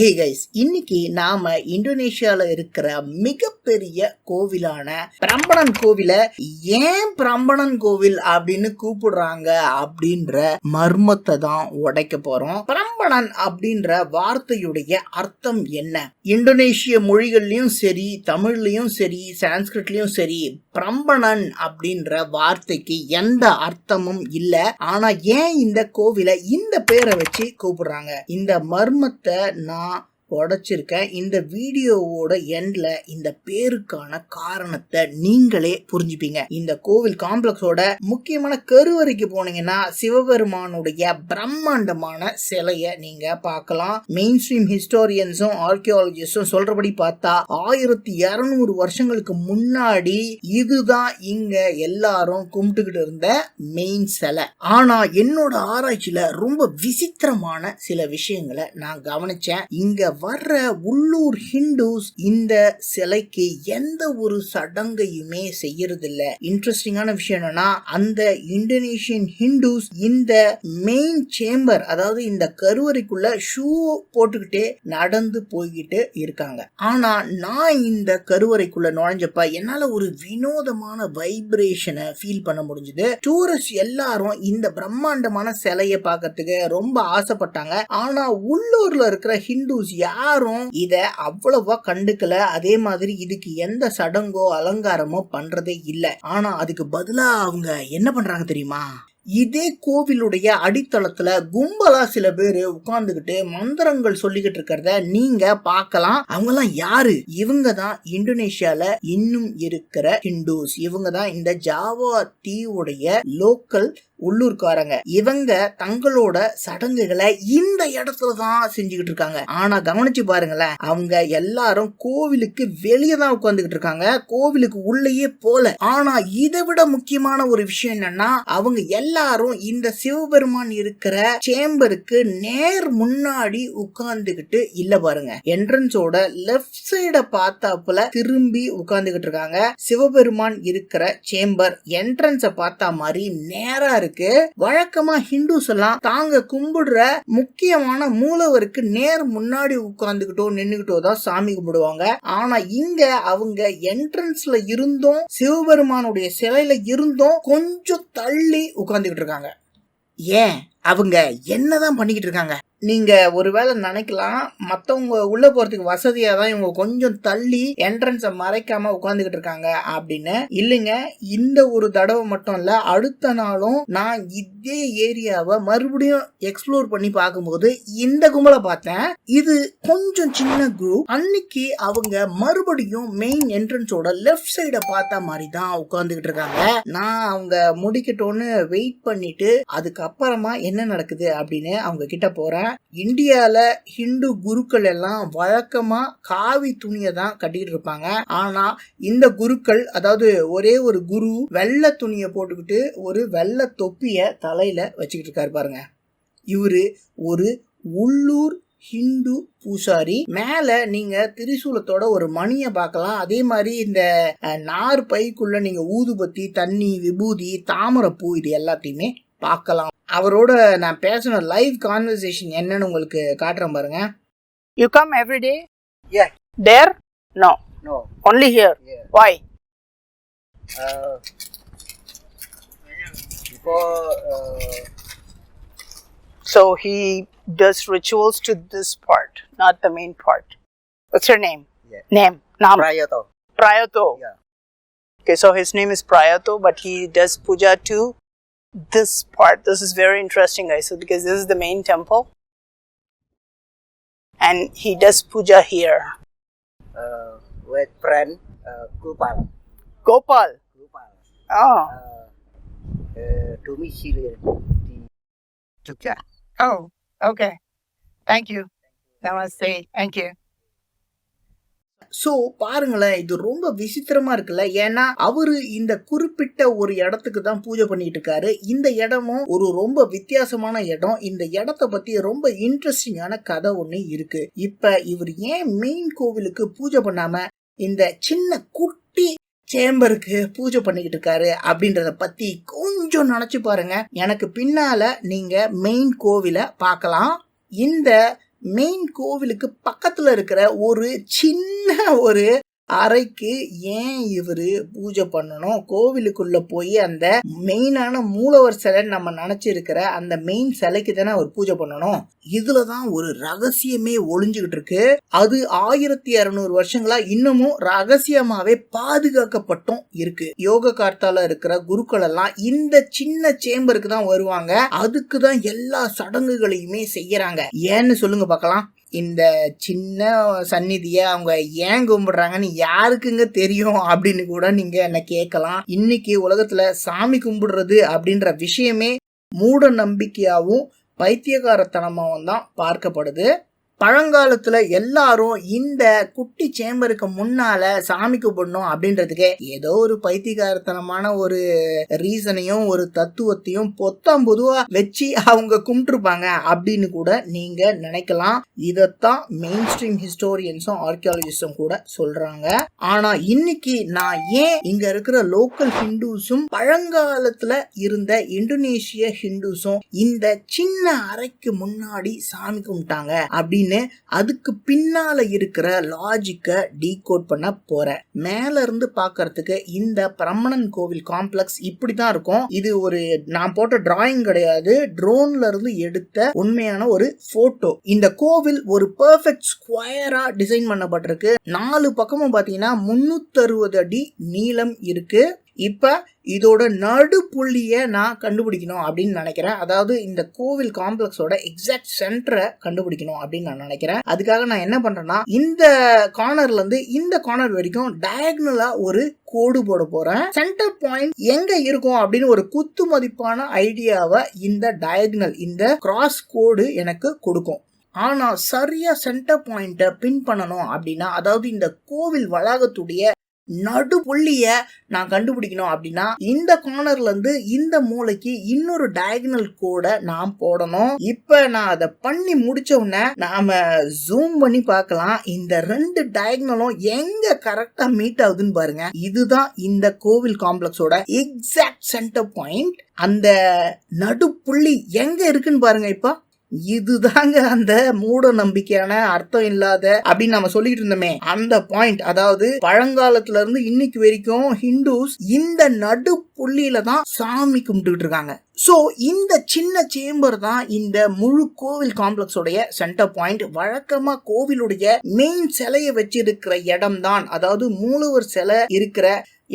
Hey guys இன்னைக்கு நாம இந்தோனேஷியால இருக்கிற மிகப்பெரிய கோவிலான பிரம்பணன் கோவில ஏன் பிரம்பணன் கோவில் அப்படின்னு கூப்பிடுறாங்க அப்படின்ற மர்மத்தை தான் உடைக்க போறோம். பிரம்பணன் அப்படின்ற வார்த்தையுடைய அர்த்தம் என்ன? இந்தோனேஷிய மொழிகள்லயும் சரி தமிழ்லயும் சரி சான்ஸ்கிரிட்லயும் சரி பிரம்பணன் அப்படின்ற வார்த்தைக்கு எந்த அர்த்தமும் இல்ல. ஆனா ஏன் இந்த கோவிலை இந்த பேரை வச்சு கூப்பிடுறாங்க? இந்த மர்மத்தை நான் உடைச்சிருக்கேன் இந்த வீடியோவோட எண்ட்ல இந்த பேருக்கான காரணத்தை நீங்களே புரிஞ்சுப்பீங்க. இந்த கோவில் காம்ப்ளெக்ஸோட முக்கியமான கருவறைக்கு போனீங்கன்னா சிவபெருமானுடைய பிரம்மாண்டமான சிலைய நீங்க பார்க்கலாம். மெயின் ஸ்ட்ரீம் ஹிஸ்டோரியன்ஸும் ஆர்கியாலஜிஸ்டும் சொல்றபடி பார்த்தா ஆயிரத்தி இருநூறு வருஷங்களுக்கு முன்னாடி இதுதான் இங்க எல்லாரும் கும்பிட்டுக்கிட்டு இருந்த மெயின் சிலை. ஆனா என்னோட ஆராய்ச்சியில ரொம்ப விசித்திரமான சில விஷயங்களை நான் கவனிச்சேன். இங்க வர்ற உள்ளூர் ஹிந்துஸ் இந்த சிலைக்கு எந்த ஒரு சடங்கையுமே செய்யறதில்ல. இன்ட்ரெஸ்டிங்கான விஷயம் என்னன்னா அந்த இந்தோனேஷியன் ஹிந்துஸ் இந்த மெயின் சேம்பர் அதாவது இந்த கருவறைக்குள்ள ஷூ போட்டுக்கிட்டே நடந்து போய்கிட்டு இருக்காங்க. ஆனா நான் இந்த கருவறைக்குள்ள நுழைஞ்சப்ப என்னால ஒரு வினோதமான வைப்ரேஷனை ஃபீல் பண்ண முடிஞ்சது. டூரிஸ்ட் எல்லாரும் இந்த பிரம்மாண்டமான சிலையை பார்க்கறதுக்கு ரொம்ப ஆசைப்பட்டாங்க. ஆனா உள்ளூர்ல இருக்கிற ஹிந்துஸ் யாரும் இத அவ்வளவா கண்டுக்கல. அதே மாதிரி இதுக்கு எந்த சடங்கோ அலங்காரமோ பண்றதே இல்ல. ஆனா அதுக்கு பதிலா அவங்க என்ன பண்றாங்க தெரியுமா? இதே கோவிலுடைய அடித்தளத்துல கும்பலா சில பேர் உட்கார்ந்துகிட்டு மந்திரங்கள் சொல்லிக்கிட்டு இருக்கிறத நீங்க பார்க்கலாம். அவங்கெல்லாம் யாரு? இவங்க தான் இந்தோனேஷியால இன்னும் இருக்கிற ஹிந்துஸ் இவங்க தான் இந்த ஜாவா தீவுடைய லோக்கல் உள்ளூர்காரங்க. இவங்க தங்களோட சடங்குகளை இந்த இடத்துல தான் செஞ்சுக்கிட்டு இருக்காங்க. ஆனா கவனிச்சு பாருங்களேன் அவங்க எல்லாரும் கோவிலுக்கு வெளியே தான் உட்கார்ந்துகிட்டு இருக்காங்க. கோவிலுக்கு உள்ளேயே போல. ஆனா இதை விட முக்கியமான ஒரு விஷயம் என்னன்னா அவங்க எல்லா எல்லாரும் இந்த சிவபெருமான் இருக்கிற சேம்பருக்கு நேர் முன்னாடி உட்கார்ந்துகிட்டு இல்ல பாருங்க என்ட்ரன்ஸோட லெஃப்ட் சைட பார்த்தாப்புல திரும்பி உட்கார்ந்துகிட்டு இருக்காங்க. சிவபெருமான் இருக்கிற சேம்பர் என்ட்ரன்ஸ பார்த்தா மாதிரி நேரா இருக்கு. வழக்கமா ஹிந்துஸ் எல்லாம் தாங்க கும்பிடுற முக்கியமான மூலவருக்கு நேர் முன்னாடி உட்கார்ந்துகிட்டோ நின்னுகிட்டோ தான் சாமி கும்பிடுவாங்க. ஆனா இங்க அவங்க என்ட்ரன்ஸ்ல இருந்தும் சிவபெருமானுடைய சிலையில இருந்தும் கொஞ்சம் தள்ளி இருக்காங்க. ஏன்? அவங்க என்னதான் பண்ணிக்கிட்டு இருக்காங்க? நீங்க ஒருவேளை நினைக்கலாம் மத்தவங்க உள்ள போறதுக்கு வசதியா தான் இவங்க கொஞ்சம் தள்ளி என்ட்ரன்ஸை மறைக்காம உட்காந்துக்கிட்டு இருக்காங்க அப்படின்னு. இல்லைங்க இந்த ஒரு தடவை மட்டும் இல்ல அடுத்த நாளும் நான் இதே ஏரியாவை மறுபடியும் எக்ஸ்ப்ளோர் பண்ணி பார்க்கும்போது இந்த கும்பலை பார்த்தேன். இது கொஞ்சம் சின்ன குரூப் அன்னைக்கு அவங்க மறுபடியும் மெயின் என்ட்ரன்ஸோட லெஃப்ட் சைட பார்த்த மாதிரி தான் உட்காந்துக்கிட்டு இருக்காங்க. நான் அவங்க முடிக்கட்டோன்னு வெயிட் பண்ணிட்டு அதுக்கப்புறமா என்ன நடக்குது அப்படின்னு அவங்க கிட்ட சொல்கிறேன் இந்தியாவில் ஹிந்து குருக்கள் எல்லாம் வழக்கமாக காவி துணியை தான் கட்டிக்கிட்டு இருப்பாங்க. ஆனால் இந்த குருக்கள் அதாவது ஒரே ஒரு குரு வெள்ளை துணியை போட்டுக்கிட்டு ஒரு வெள்ளை தொப்பியை தலையில் வச்சுக்கிட்டு இருக்காரு பாருங்க. இவர் ஒரு உள்ளூர் ஹிந்து பூசாரி. மேல நீங்க திரிசூலத்தோட ஒரு மணியை பார்க்கலாம். அதே மாதிரி இந்த நார் பைக்குள்ள நீங்க ஊதுபத்தி தண்ணி விபூதி தாமரைப்பூ இது எல்லாத்தையுமே பார்க்கலாம் அவரோட நான் பேசின லைவ் கான்வர்சேஷன் என்னன்னு உங்களுக்கு காட்டுறேன் பாருங்க You come every day? Yeah. There? No. No. Only here. Yeah. Why? Uh, before uh, So he does rituals to this part, not the main part. What's your name? Yeah. Name. Nam. Prayato. Prayato. Yeah. Okay, so his name is Prayato, but he does puja to this part. This is very interesting, guys. So because this is the main temple, and he does puja here. uh, with friend uh, Gopal. Gopal. Gopal. Oh. Uh, uh, domicile di Jogja. Oh. Okay. Thank you. Namaste. Thank you. So பாருங்களேன் இது ரொம்ப விசித்திரமா இருக்குல்ல? ஏன்னா அவரு இந்த குறிப்பிட்ட ஒரு இடத்துக்கு தான் பூஜை பண்ணிட்டு இருக்காரு. இந்த இடமும் ஒரு ரொம்ப வித்தியாசமான இடம். இந்த இடத்த பத்தி ரொம்ப இன்ட்ரெஸ்டிங்கான கதை ஒண்ணு இருக்கு. இப்ப இவர் ஏன் மெயின் கோவிலுக்கு பூஜை பண்ணாம இந்த சின்ன குட்டி சேம்பருக்கு பூஜை பண்ணிக்கிட்டு இருக்காரு அப்படின்றத பத்தி கொஞ்சம் நினைச்சு பாருங்க. எனக்கு பின்னால நீங்க மெயின் கோவிலை பார்க்கலாம். இந்த மெயின் கோவிலுக்கு பக்கத்துல இருக்கிற ஒரு சின்ன ஒரு அறைக்கு ஏன் இவர் பூஜை பண்ணணும்? கோவிலுக்குள்ளே போய் அந்த மெயினான மூலவர் சிலை நம்ம நினச்சிருக்கிற அந்த மெயின் சிலைக்கு தானே அவர் பூஜை பண்ணணும்? இதில் தான் ஒரு ரகசியமே ஒளிஞ்சுக்கிட்டு இருக்கு. அது ஆயிரத்தி இரநூறு வருஷங்களா இன்னமும் ரகசியமாகவே பாதுகாக்கப்பட்டும் இருக்கு. யோக கார்த்தால இருக்கிற குருக்கள் எல்லாம் இந்த சின்ன சேம்பருக்கு தான் வருவாங்க. அதுக்கு தான் எல்லா சடங்குகளையுமே செய்யறாங்க. ஏன்னு சொல்லுங்க பார்க்கலாம். இந்த சின்ன சந்நிதியை அவங்க ஏன் கும்பிடுறாங்கன்னு யாருக்குங்க தெரியும் அப்படின்னு கூட நீங்க என்ன கேட்கலாம். இன்னைக்கு உலகத்துல சாமி கும்பிடுறது அப்படின்ற விஷயமே மூட நம்பிக்கையாகவும் பைத்தியகாரத்தனமாகவும் தான் பார்க்கப்படுது. பழங்காலத்துல எல்லாரும் இந்த குட்டி சேம்பருக்கு முன்னால சாமி கும்பிடணும் அப்படின்றதுக்கே ஏதோ ஒரு பைத்தியகாரத்தனமான ஒரு ரீசனையும் ஒரு தத்துவத்தையும் பொத்தாம் பொதுவா வச்சு அவங்க கும்பிட்டுருப்பாங்க அப்படின்னு கூட நீங்க நினைக்கலாம். இதைத்தான் மெயின் ஸ்ட்ரீம் ஹிஸ்டோரியன்ஸும் ஆர்கியாலஜிஸ்டும் கூட சொல்றாங்க. ஆனா இன்னைக்கு நான் ஏன் இங்க இருக்கிற லோக்கல் ஹிந்துஸும் பழங்காலத்துல இருந்த இந்தோனேஷிய ஹிந்துஸும் இந்த சின்ன அறைக்கு முன்னாடி சாமி கும்பிட்டாங்க அப்படின்னு அதுக்கு பின்னால இருக்கிற லாஜிக்கை டீகோட் பண்ண போறேன். மேல இருந்து பார்க்கிறதுக்கு இந்த பிரம்மணன் கோவில் காம்ப்ளெக்ஸ் இப்படி தான் இருக்கும். இது ஒரு நான் போட்ட டிராயிங் கிடையாது. ட்ரோன்ல இருந்து எடுத்த உண்மையான ஒரு போட்டோ இந்த கோவில் ஒரு பெர்ஃபெக்ட் ஸ்கொயரா டிசைன் பண்ணப்பட்டிருக்கு. நாலு பக்கமும் பாத்தீங்கன்னா முந்நூற்றறுபது அடி நீளம் இருக்கு. இப்போ இதோட நடுப்புள்ளியை நான் கண்டுபிடிக்கணும் அப்படின்னு நினைக்கிறேன். அதாவது இந்த கோவில் காம்ப்ளெக்ஸோட எக்ஸாக்ட் சென்டரை கண்டுபிடிக்கணும் அப்படின்னு நான் நினைக்கிறேன். அதுக்காக நான் என்ன பண்ணுறேன்னா இந்த கார்னர்லேருந்து இந்த கார்னர் வரைக்கும் டயக்னலாக ஒரு கோடு போட போகிறேன் சென்டர் பாயிண்ட் எங்கே இருக்கும் அப்படின்னு ஒரு குத்து மதிப்பான ஐடியாவை இந்த டயக்னல் இந்த கிராஸ் கோடு எனக்கு கொடுக்கும். ஆனால் சரியாக சென்டர் பாயிண்ட்டை பின் பண்ணணும் அப்படின்னா அதாவது இந்த கோவில் வளாகத்துடைய நடுப்புள்ளிய நான் கண்டுபிடிக்கணும் அப்படின்னா இந்த கார்னர்ல இருந்து இந்த மூலைக்கு இன்னொரு டயகனல் கூட நான் போடணும். இப்ப நான் அதை பண்ணி முடிச்ச உடனே நாம ஜூம் பண்ணி பார்க்கலாம். இந்த ரெண்டு டயகனலும் எங்க கரெக்டா மீட் ஆகுதுன்னு பாருங்க. இதுதான் இந்த கோவில் காம்ப்ளெக்ஸோட எக்ஸாக்ட் சென்டர் பாயிண்ட் அந்த நடுப்புள்ளி எங்க இருக்குன்னு பாருங்க இப்போ. இதுதாங்க அந்த மூட நம்பிக்கையான அர்த்தம் இல்லாத அப்படின்னு நம்ம சொல்லிட்டு இருந்தோமே. அந்த பாயிண்ட் அதாவது பழங்காலத்துல இருந்து இன்னைக்கு வரைக்கும் ஹிந்துஸ் இந்த நடு புள்ளியில தான் சாமி கும்பிட்டுக்கிட்டு இருக்காங்க. ஸோ இந்த சின்ன சேம்பர் தான் இந்த முழு கோவில் காம்ப்ளெக்ஸோடைய சென்டர் பாயிண்ட் வழக்கமாக கோவிலுடைய மெயின் சிலையை வச்சிருக்கிற இடம் தான். அதாவது மூலவர் சிலை இருக்கிற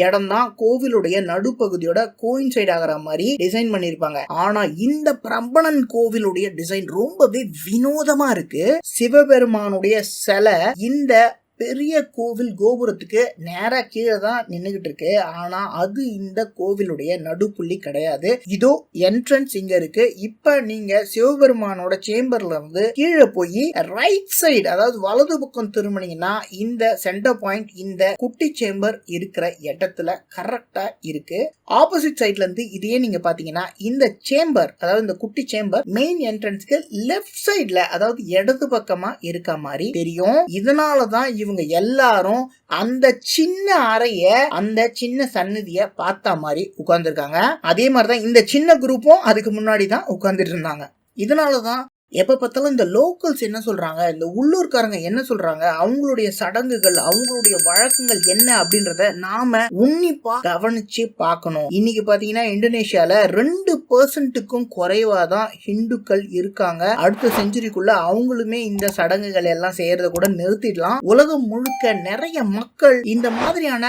இடம் தான் கோவிலுடைய நடுப்பகுதியோட கோயின்சைட் ஆகிற மாதிரி டிசைன் பண்ணியிருப்பாங்க. ஆனா இந்த பிரபணன் கோவிலுடைய டிசைன் ரொம்பவே வினோதமா இருக்கு. சிவபெருமானுடைய சிலை இந்த பெரிய கோவில் கோபுரத்துக்கு நேரா கீழே தான் நின்றுகிட்டு இருக்கு ஆனா அது இந்த கோவிலுடைய நடுப்புள்ளி கிடையாது. இதோ என்ட்ரன்ஸ் இங்க இருக்கு. இப்ப நீங்க சிவபெருமானோட சேம்பர்ல இருந்து கீழே போய் ரைட் சைடு அதாவது வலது பக்கம் திரும்பினீங்கன்னா இந்த சென்டர் பாயிண்ட் இந்த குட்டி சேம்பர் இருக்கிற இடத்துல கரெக்டா இருக்கு. ஆப்போசிட் சைட்ல இருந்து இதையே நீங்க பாத்தீங்கன்னா இந்த சேம்பர் அதாவது இந்த குட்டி சேம்பர் மெயின் என்ட்ரன்ஸ்க்கு லெஃப்ட் சைட்ல அதாவது இடது பக்கமா இருக்க மாதிரி தெரியும். இதனால தான் இவங்க எல்லாரும் அந்த சின்ன அறைய அந்த சின்ன சன்னதிய பார்த்த மாதிரி உட்கார்ந்துருக்காங்க. அதே மாதிரிதான் இந்த சின்ன குரூப்பும் அதுக்கு முன்னாடி தான் உட்கார்ந்துட்டு இருந்தாங்க. இதனாலதான் எப்போ பார்த்தாலும் இந்த லோக்கல்ஸ் என்ன சொல்கிறாங்க இந்த உள்ளூர்காரங்க என்ன சொல்கிறாங்க அவங்களுடைய சடங்குகள் அவங்களுடைய வழக்கங்கள் என்ன அப்படின்றத நாம உன்னிப்பாக கவனிச்சு பார்க்கணும். இன்னைக்கு பார்த்தீங்கன்னா இந்தோனேஷியாவில் ரெண்டு பர்சன்ட்டுக்கும் குறைவாக தான் ஹிந்துக்கள் இருக்காங்க. அடுத்த செஞ்சுரிக்குள்ள அவங்களுமே இந்த சடங்குகள் எல்லாம் செய்யறத கூட நிறுத்திடலாம். உலகம் முழுக்க நிறைய மக்கள் இந்த மாதிரியான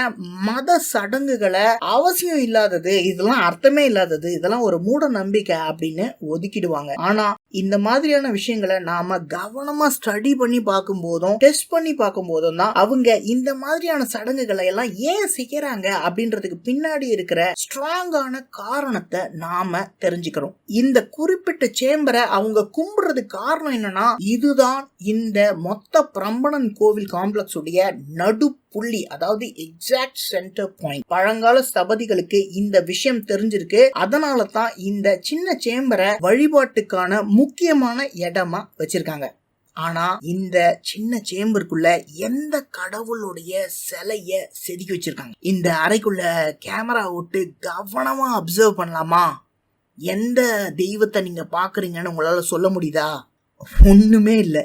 மத சடங்குகளை அவசியம் இல்லாதது இதெல்லாம் அர்த்தமே இல்லாதது இதெல்லாம் ஒரு மூட நம்பிக்கை அப்படின்னு ஒதுக்கிடுவாங்க. ஆனா இந்த மாதிரியான விஷயங்களை நாம கவனமா ஸ்டடி பண்ணி பார்க்கும் போதும் டெஸ்ட் பண்ணி பார்க்கும் போதும் தான் அவங்க இந்த மாதிரியான சடங்குகளை எல்லாம் ஏன் செய்யறாங்க அப்படின்றதுக்கு பின்னாடி இருக்கிற ஸ்ட்ராங்கான காரணத்தை நாம தெரிஞ்சுக்கிறோம். இந்த குறிப்பிட்ட சேம்பரை அவங்க கும்பிடுறது காரணம் என்னன்னா இதுதான் இந்த மொத்த பிரம்பணன் கோவில் காம்ப்ளெக்ஸ் உடைய நடு புள்ளி அதாவது எக்ஸாக்ட் சென்டர் பாயிண்ட் பழங்கால ஸ்தபதிகளுக்கு இந்த விஷயம் தெரிஞ்சிருக்கு. அதனால தான் இந்த சின்ன சேம்பரை வழிபாட்டுக்கான முக்கியமான இடமா வச்சிருக்காங்க. ஆனா இந்த சின்ன சேம்பருக்குள்ள எந்த கடவுளுடைய சிலைய செதுக்கி வச்சிருக்காங்க? இந்த அறைக்குள்ள கேமரா விட்டு கவனமா அப்சர்வ் பண்ணலாமா? எந்த தெய்வத்தை நீங்க பாக்குறீங்கன்னு உங்களால சொல்ல முடியுதா? ஒண்ணுமே இல்லை.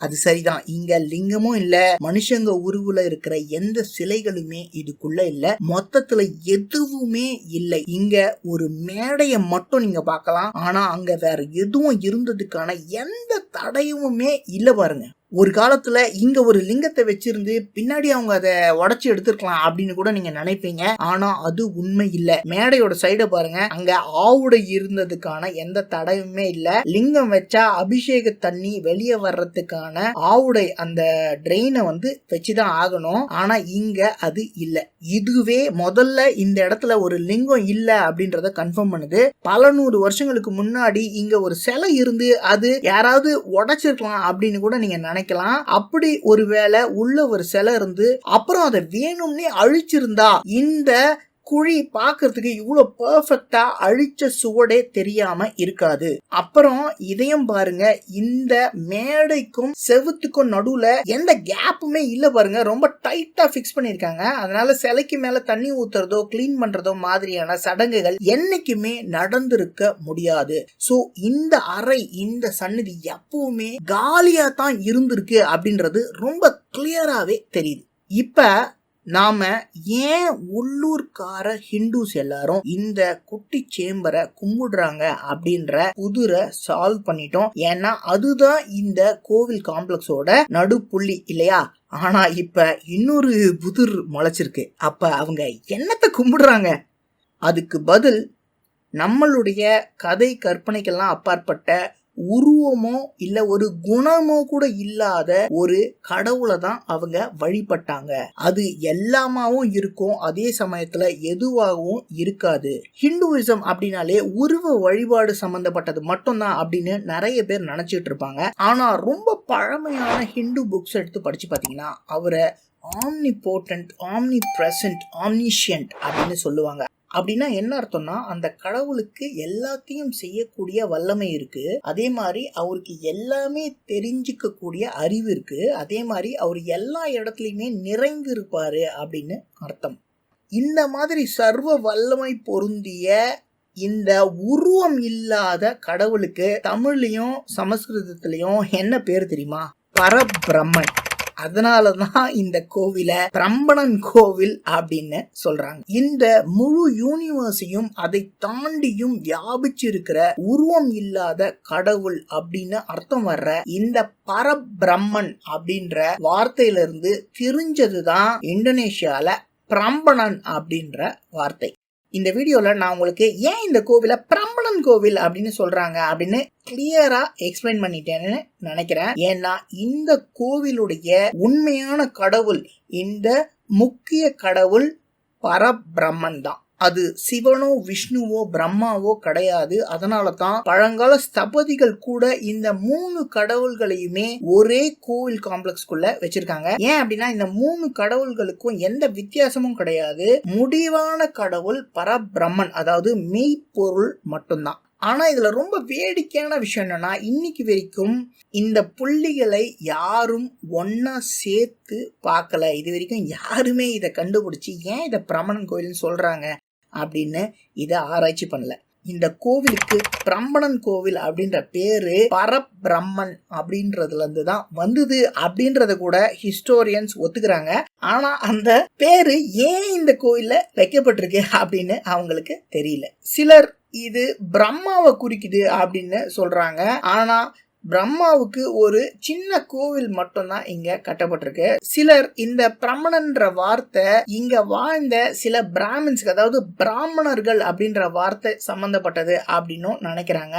அது சரிதான். இங்க லிங்கமும் இல்ல மனுஷங்க உருவுல இருக்கிற எந்த சிலைகளுமே இதுக்குள்ள இல்ல. மொத்தத்துல எதுவுமே இல்லை. இங்க ஒரு மேடைய மட்டும் நீங்க பார்க்கலாம். ஆனா அங்க வேற எதுவும் இருந்ததுக்கான எந்த தடையுமே இல்ல பாருங்க. ஒரு காலத்துல இங்க ஒரு லிங்கத்தை வச்சிருந்து பின்னாடி அவங்க அதை உடச்சி எடுத்திருக்கலாம் அப்படின்னு கூட நீங்க நினைப்பீங்க. ஆனா அது உண்மை இல்ல. மேடையோட சைட பாருங்க. அங்க ஆவுடை இருந்ததுக்கான எந்த தடையுமே இல்ல. லிங்கம் வச்சா அபிஷேக தண்ணி வெளியே வர்றதுக்கான ஆவுடை அந்த ட்ரெயினை வந்து வச்சுதான் ஆகணும். ஆனா இங்க அது இல்ல. இதுவே முதல்ல இந்த இடத்துல ஒரு லிங்கம் இல்ல அப்படின்றத கன்ஃபார்ம் பண்ணுது. பல நூறு வருஷங்களுக்கு முன்னாடி இங்க ஒரு சிலை இருந்து அது யாராவது உடைச்சிருக்கலாம் அப்படின்னு கூட நீங்க நினைக்கலாம். அப்படி ஒருவேளை உள்ள ஒரு சிலை இருந்து அப்புறம் அதை வேணும்னே அழிச்சிருந்தா இந்த குழி பார்க்கறதுக்கு இவ்வளோ பர்ஃபெக்டா அழிச்ச சுவடே தெரியாம இருக்காது. அப்புறம் இதையும் பாருங்க இந்த மேடைக்கும் செவுத்துக்கும் நடுவுல எந்த கேப்புமே இல்ல பாருங்க. ரொம்ப டைட்டா ஃபிக்ஸ் பண்ணிருக்காங்க அதனால சிலைக்கு மேல தண்ணி ஊத்துறதோ க்ளீன் பண்றதோ மாதிரியான சடங்குகள் என்னைக்குமே நடந்திருக்க முடியாது. சோ இந்த அறை இந்த சன்னதி எப்பவுமே காலியா தான் இருந்திருக்கு அப்படின்றது ரொம்ப கிளியராகவே தெரியுது. இப்போ நாம ஏன் உள்ளூர்கார ஹிந்துஸ் எல்லாரும் இந்த குட்டி சேம்பரை கும்பிடுறாங்க அப்படின்ற புதுரை சால்வ் பண்ணிட்டோம். ஏன்னா அதுதான் இந்த கோவில் காம்ப்ளெக்ஸோட நடுப்புள்ளி இல்லையா? ஆனா இப்ப இன்னொரு புதிர் முளைச்சிருக்கு. அப்ப அவங்க என்னத்தை கும்பிடுறாங்க? அதுக்கு பதில் நம்மளுடைய கதை கற்பனைக்கெல்லாம் அப்பாற்பட்ட உருவமோ இல்ல ஒரு குணமோ கூட இல்லாத ஒரு கடவுளை தான் அவங்க வழிபட்டாங்க. அது எல்லாமாவும் இருக்கும். அதே சமயத்துல எதுவாகவும் இருக்காது. ஹிந்துவிசம் அப்படின்னாலே உருவ வழிபாடு சம்பந்தப்பட்டது மட்டும்தான் அப்படின்னு நிறைய பேர் நினைச்சிட்டு இருப்பாங்க. ஆனா ரொம்ப பழமையான ஹிந்து புக்ஸ் எடுத்து படிச்சு பாத்தீங்கன்னா அவரை omnipotent omnipresent omniscient அப்படின்னு சொல்லுவாங்க. அப்படின்னா என்ன அர்த்தம்னா அந்த கடவுளுக்கு எல்லாத்தையும் செய்யக்கூடிய வல்லமை இருக்கு. அதே மாதிரி அவருக்கு எல்லாமே தெரிஞ்சுக்க கூடிய அறிவு இருக்கு. அதே மாதிரி அவர் எல்லா இடத்துலையுமே நிறைந்து இருப்பாரு அப்படின்னு அர்த்தம். இந்த மாதிரி சர்வ வல்லமை பொருந்திய இந்த உருவம் இல்லாத கடவுளுக்கு தமிழ்லையும் சமஸ்கிருதத்திலையும் என்ன பேர் தெரியுமா? பரபிரம்மன். அதனால தான் இந்த கோவிலை பிரம்பணன் கோவில் அப்படின்னு சொல்றாங்க. இந்த முழு யூனிவர்ஸையும் அதை தாண்டியும் வியாபிச்சிருக்கிற உருவம் இல்லாத கடவுள் அப்படின்னு அர்த்தம் வர்ற இந்த பரபிரம்மன் அப்படின்ற வார்த்தையிலிருந்து தெரிஞ்சதுதான் இந்தோனேஷியால பிரம்பணன் அப்படின்ற வார்த்தை. இந்த வீடியோவில் நான் உங்களுக்கு ஏன் இந்த கோவிலை பிரம்பணன் கோவில் அப்படின்னு சொல்கிறாங்க அப்படின்னு கிளியராக எக்ஸ்பிளைன் பண்ணிட்டேன்னு நினைக்கிறேன். ஏன்னா இந்த கோவிலுடைய உண்மையான கடவுள் இந்த முக்கிய கடவுள் பரபிரம்மன் தான். அது சிவனோ விஷ்ணுவோ பிரம்மாவோ கிடையாது. அதனால தான் பழங்கால ஸ்தபதிகள் கூட இந்த மூணு கடவுள்களையுமே ஒரே கோவில் காம்ப்ளெக்ஸ்குள்ள வச்சிருக்காங்க. ஏன் அப்படின்னா இந்த மூணு கடவுள்களுக்கும் எந்த வித்தியாசமும் கிடையாது. முடிவான கடவுள் பரபிரம்மன் அதாவது மெய்ப்பொருள் மட்டும்தான். ஆனா இதுல ரொம்ப வேடிக்கையான விஷயம் என்னன்னா இன்னைக்கு வரைக்கும் இந்த புள்ளிகளை யாரும் ஒன்னா சேர்த்து பார்க்கல. இது வரைக்கும் யாருமே இதை கண்டுபிடிச்சி ஏன் இதை பிரமணன் கோயில்னு சொல்றாங்க? அப்படின்னு இதை ஆராய்ச்சி பண்ணல. இந்த கோவிலுக்கு பிரம்மணன் கோவில் அப்படின்ற பேரு பரபிரம்மன் அப்படின்றதுல இருந்து தான் வந்தது அப்படின்றத கூட ஹிஸ்டோரியன்ஸ் ஒத்துக்கிறாங்க. ஆனா அந்த பேரு ஏன் இந்த கோயில்ல வைக்கப்பட்டிருக்கு அப்படின்னு அவங்களுக்கு தெரியல. சிலர் இது பிரம்மாவை குறிக்குது அப்படின்னு சொல்றாங்க. ஆனா பிரம்மாவுக்கு ஒரு சின்ன கோவில் மட்டும்தான் இங்க கட்டப்பட்டிருக்கு. சிலர் இந்த பிரமணன்ற வார்த்தை இங்க வாழ்ந்த சில பிராமின்ஸ்க்கு அதாவது பிராமணர்கள் அப்படின்ற வார்த்தை சம்பந்தப்பட்டது அப்படின்னும் நினைக்கிறாங்க.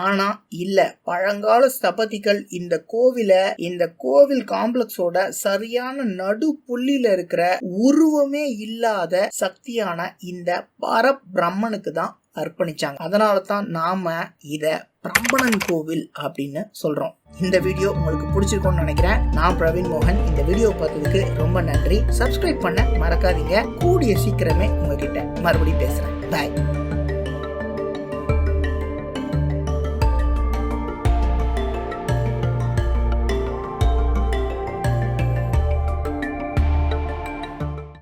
ஆனா இல்ல. பழங்கால ஸ்தபதிகள் இந்த கோவில இந்த கோவில் காம்ப்ளெக்ஸோட சரியான நடு புள்ளியில இருக்கிற உருவமே இல்லாத சக்தியான இந்த பரபிரம்மனுக்கு தான் அர்ப்பணிச்சாங்க. அதனால தான் நாம இதை பிரம்பணன் கோவில் அப்படின்னு சொல்றோம். இந்த வீடியோ உங்களுக்கு பிடிச்சிருக்கும்னு நினைக்கிறேன். நான் பிரவீன் மோகன். இந்த வீடியோ பார்த்ததுக்கு ரொம்ப நன்றி. சப்ஸ்கிரைப் பண்ண மறக்காதீங்க. கூடிய சீக்கிரமே உங்ககிட்ட மறுபடியும் பேசுறேன். பாய்